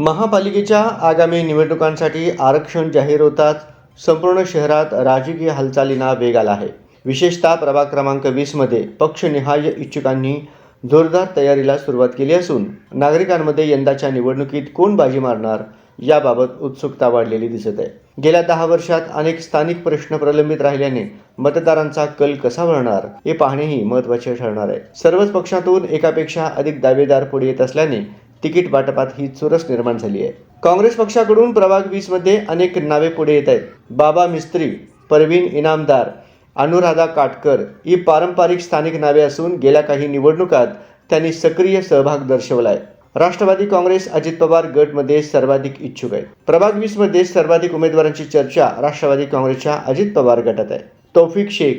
महापालिकेच्या आगामी निवडणुकांसाठी आरक्षण जाहीर होताच संपूर्ण शहरात राजकीय हालचालींना वेग आला आहे. विशेषतः प्रभाग क्रमांक वीसमध्ये पक्षनिहाय इच्छुकांनी जोरदार तयारीला सुरुवात केली असून नागरिकांमध्ये यंदाच्या निवडणुकीत कोण बाजी मारणार याबाबत उत्सुकता वाढलेली दिसत आहे. गेल्या दहा वर्षात अनेक स्थानिक प्रश्न प्रलंबित राहिल्याने मतदारांचा कल कसा वळणार हे पाहणेही महत्त्वाचे ठरणार आहे. सर्वच पक्षातून एकापेक्षा अधिक दावेदार पुढे येत असल्याने तिकीट वाटपात ही चुरस निर्माण झाली आहे. काँग्रेस पक्षाकडून प्रभाग वीसमध्ये अनेक नावे पुढे येत आहेत. बाबा मिस्त्री परवीन इनामदार अनुराधा काटकर ही पारंपरिक स्थानिक नावे असून गेल्या काही निवडणुकात त्यांनी सक्रिय सहभाग दर्शवलाय. राष्ट्रवादी काँग्रेस अजित पवार गटमध्ये सर्वाधिक इच्छुक आहेत. प्रभाग वीसमध्ये सर्वाधिक उमेदवारांची चर्चा राष्ट्रवादी काँग्रेसच्या अजित पवार गटात आहे. तौफिक शेख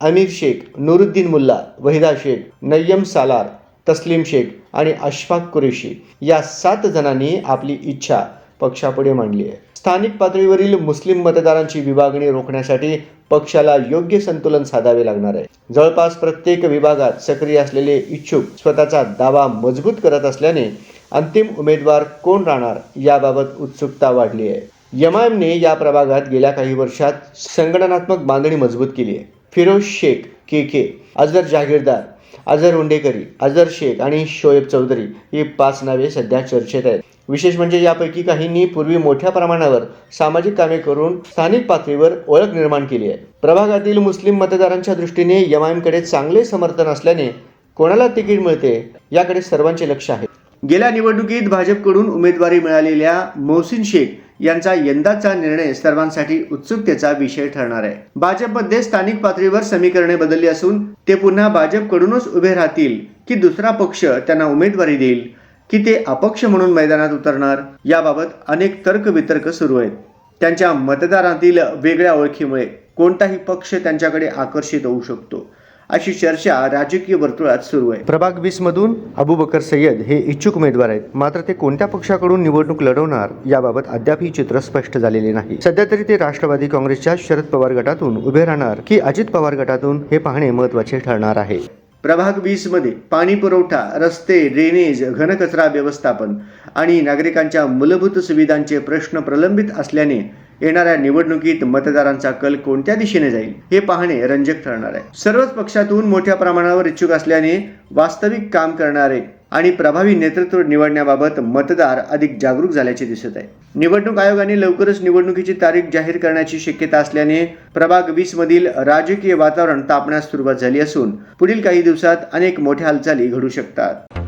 अमीर शेख नुरुद्दीन मुल्ला वहिदा शेख नय्यम सालार तस्लीम शेख आणि अशफाक कुरेशी या सात जणांनी आपली इच्छा पक्षापुढे मांडली आहे. स्थानिक पातळीवरील मुस्लिम मतदारांची विभागणी रोखण्यासाठी पक्षाला योग्य संतुलन साधावे लागणार आहे. जवळपास प्रत्येक विभागात सक्रिय असलेले इच्छुक स्वतःचा दावा मजबूत करत असल्याने अंतिम उमेदवार कोण राहणार याबाबत उत्सुकता वाढली आहे. यमायमने या प्रभागात गेल्या काही वर्षात संघटनात्मक बांधणी मजबूत केली आहे. फिरोज शेख के के अजगर जागीरदार अझर उंडेकरी अझर शेख आणि शोएब चौधरी ही पाच नावे सध्या चर्चेत आहेत. विशेष म्हणजे यापैकी काहींनी पूर्वी मोठ्या प्रमाणावर सामाजिक कामे करून स्थानिक पातळीवर ओळख निर्माण केली आहे. प्रभागातील मुस्लिम मतदारांच्या दृष्टीने एमआयएमकडे चांगले समर्थन असल्याने कोणाला तिकीट मिळते याकडे सर्वांचे लक्ष आहे. गेल्या निवडणुकीत भाजपकडून उमेदवारी मिळालेल्या मोहसिन शेख यांचा यंदाचा निर्णय सर्वांसाठी उत्सुकतेचा विषय ठरणार आहे. भाजपमध्ये स्थानिक पातळीवर समीकरणे बदलली असून ते पुन्हा भाजपकडूनच उभे राहतील की दुसरा पक्ष त्यांना उमेदवारी देईल की ते अपक्ष म्हणून मैदानात उतरणार? याबाबत अनेक तर्कवितर्क सुरू आहेत. त्यांच्या मतदारातील वेगळ्या ओळखीमुळे कोणताही पक्ष त्यांच्याकडे आकर्षित होऊ शकतो. अशी चर्चा राजकीय वर्तुळात सुरू आहे. प्रभाग वीस मधून अबुबकर सय्यद हे इच्छुक उमेदवार आहेत. मात्र ते कोणत्या पक्षाकडून निवडणूक लढवणार याबाबत अद्याप ही चित्र स्पष्ट झालेले नाही. सध्या तरी ते राष्ट्रवादी काँग्रेसच्या शरद पवार गटातून उभे राहणार की अजित पवार गटातून हे पाहणे महत्त्वाचे ठरणार आहे. प्रभाग वीसमध्ये पाणी पुरवठा रस्ते ड्रेनेज घनकचरा व्यवस्थापन आणि नागरिकांच्या मूलभूत सुविधांचे प्रश्न प्रलंबित असल्याने येणाऱ्या निवडणुकीत मतदारांचा कल कोणत्या दिशेने जाईल हे पाहणे रंजक ठरणार आहे. सर्वच पक्षातून मोठ्या प्रमाणावर इच्छुक असल्याने वास्तविक काम करणारे आणि प्रभावी नेतृत्व निवडण्याबाबत मतदार अधिक जागरूक झाल्याचे दिसत आहे. निवडणूक आयोगाने लवकरच निवडणुकीची तारीख जाहीर करण्याची शक्यता असल्याने प्रभाग वीस मधील राजकीय वातावरण तापण्यास सुरुवात झाली असून पुढील काही दिवसात अनेक मोठ्या हालचाली घडू शकतात.